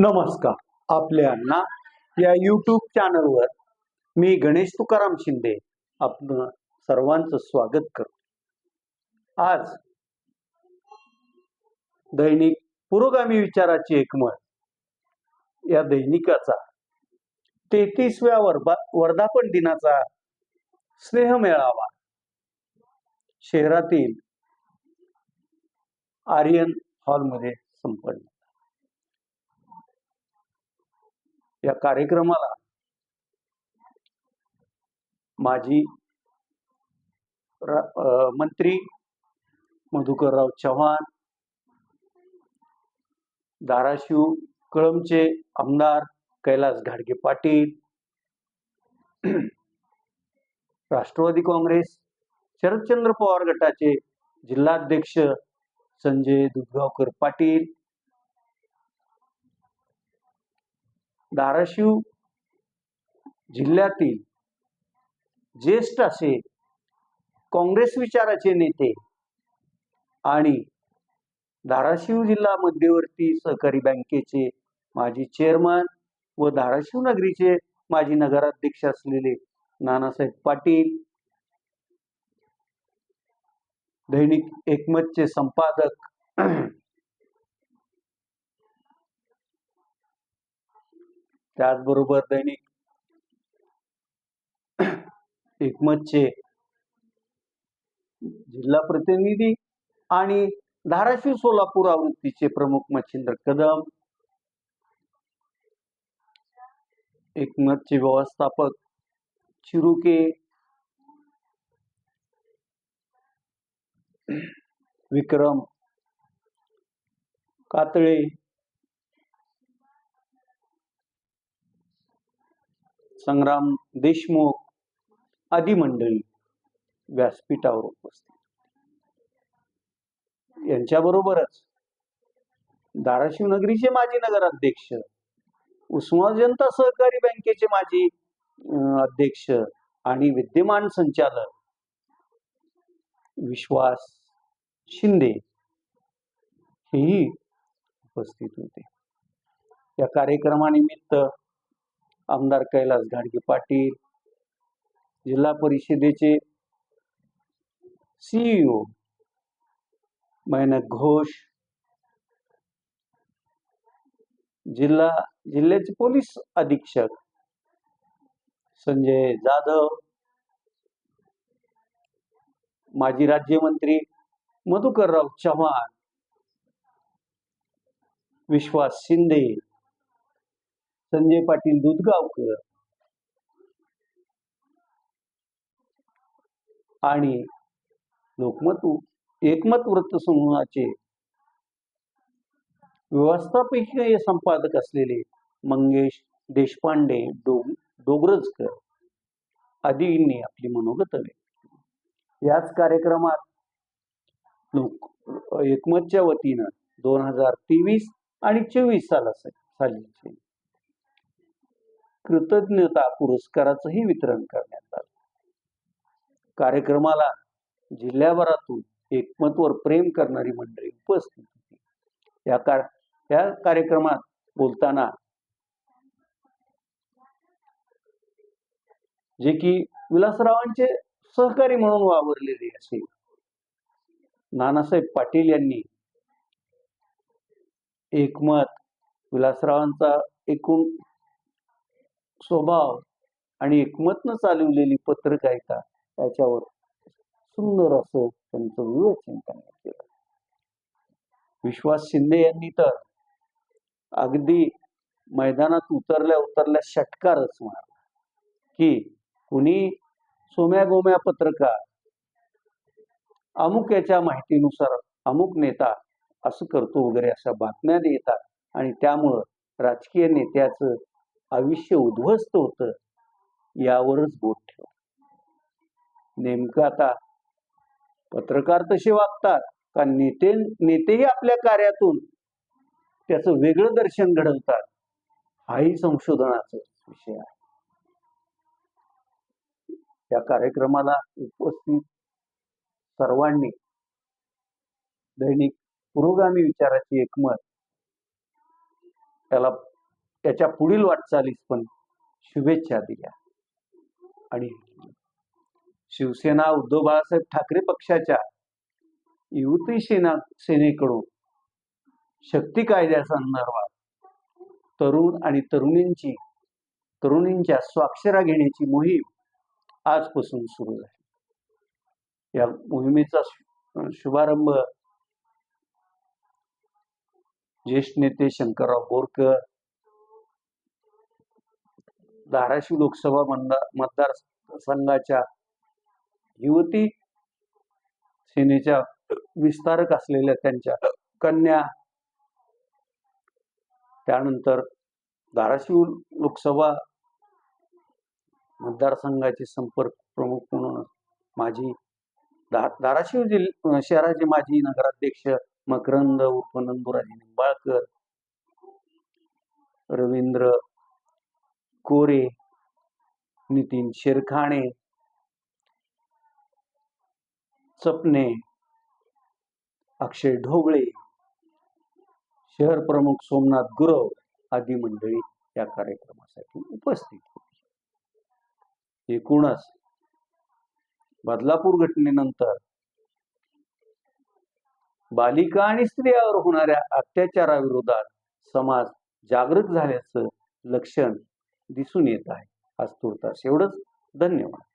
नमस्कार. आपल्याला या यूट्यूब चॅनलवर मी गणेश तुकाराम शिंदे आपण सर्वांचं स्वागत करतो. आज दैनिक पुरोगामी विचाराची एकमत या दैनिकाचा तेहतीसव्या वर्धा वर्धापन दिनाचा स्नेह मेळावा शहरातील आर्यन हॉलमध्ये संपन्न. या कार्यक्रमाला माजी मंत्री मधुकरराव चव्हाण धाराशिव कळमचे आमदार कैलास घाडगे पाटील राष्ट्रवादी काँग्रेस शरदचंद्र पवार गटाचे जिल्हाध्यक्ष संजय दुधगावकर पाटील धाराशिव जिल्ह्यातील ज्येष्ठ असे काँग्रेस विचाराचे नेते आणि धाराशिव जिल्हा मध्यवर्ती सहकारी बँकेचे माजी चेअरमन व धाराशिव नगरीचे माजी नगराध्यक्ष असलेले नानासाहेब पाटील दैनिक एकमतचे संपादक त्याचबरोबर दैनिक एकमतचे जिल्हा प्रतिनिधी आणि धाराशिव सोलापूर आवृत्तीचे प्रमुख मच्छिंद्र कदम एकमतचे व्यवस्थापक चिरुके विक्रम कातळे संग्राम देशमुख आदी मंडळी व्यासपीठावर उपस्थित. यांच्याबरोबरच धाराशिव नगरीचे माजी नगराध्यक्ष उस्मा जनता सहकारी बँकेचे माजी अध्यक्ष आणि विद्यमान संचालक विश्वास शिंदे हेही उपस्थित होते. या कार्यक्रमानिमित्त आमदार कैलास घाडगे पाटील जिल्हा परिषदेचे सीईओ मैनक घोष जिल्हा जिल्ह्याचे पोलीस अधीक्षक संजय जाधव माजी राज्यमंत्री मधुकरराव चव्हाण विश्वास शिंदे संजय पाटील दुधगावकर आणि लोकमत एकमत वृत्तसमूहाचे व्यवस्थापकीय संपादक असलेले मंगेश देशपांडे डोग डोगरजकर आदींनी आपली मनोगत व्यक्त केली. याच कार्यक्रमात लोक एकमतच्या वतीनं दोन हजार तेवीस आणि चोवीस साला साली कृतज्ञता पुरस्काराचंही वितरण करण्यात आलं. कार्यक्रमाला जिल्ह्याभरातून एकमतवर प्रेम करणारी मंडळी उपस्थित होती. या कार या कार्यक्रमात बोलताना जे की विलासरावांचे सहकारी म्हणून वावरलेले असे नानासाहेब पाटील यांनी एकमत विलासरावांचा एकूण स्वभाव आणि एकमतनं चालवलेली पत्रकारिता याच्यावर सुंदर असं त्यांचं विवेचन त्यांनी केलं विश्वास शिंदे यांनी तर अगदी मैदानात उतरल्या उतरल्या षटकारच मारला. की कुणी सोम्या गोम्या पत्रकार अमुक याच्या माहितीनुसार अमुक नेता असं करतो वगैरे अशा बातम्या देतात आणि त्यामुळं राजकीय नेत्याचं आयुष्य उद्ध्वस्त होतं यावरच बोट ठेव. नेमकं आता पत्रकार तसे वागतात का नेते नेतेही आपल्या कार्यातून त्याचं वेगळं दर्शन घडवतात हाही संशोधनाचा विषय आहे. या कार्यक्रमाला उपस्थित सर्वांनी दैनिक पुरोगामी विचाराची एकमत त्याला त्याच्या पुढील वाटचालीस पण शुभेच्छा दिल्या. आणि शिवसेना उद्धव बाळासाहेब ठाकरे पक्षाच्या युती सेना सेनेकडून शक्ती कायद्यासंदर्भात तरुण आणि तरुणींची तरुणींच्या स्वाक्षरा घेण्याची मोहीम आजपासून सुरू झाली. या मोहिमेचा शुभारंभ ज्येष्ठ नेते शंकरराव बोरकर धाराशिव लोकसभा मतदार मतदारसंघाच्या युवती सेनेच्या विस्तारक असलेल्या त्यांच्या कन्या. त्यानंतर धाराशिव लोकसभा मतदारसंघाचे संपर्क प्रमुख म्हणून माझी धा धाराशिव जिल्हा शहराचे माजी नगराध्यक्ष मकरंद उर्फ नंदुराजी निंबाळकर रवींद्र कोरे नितीन शिरखाणे चपने अक्षय ढोबळे शहर प्रमुख सोमनाथ गुरव आदी मंडळी या कार्यक्रमासाठी उपस्थित होती. एकूणच बदलापूर घटनेनंतर बालिका आणि स्त्रियावर होणाऱ्या अत्याचाराविरोधात समाज जागृत झाल्याचं लक्षण दिसून येत आहे. आज तुर्तास. एवढंच. धन्यवाद.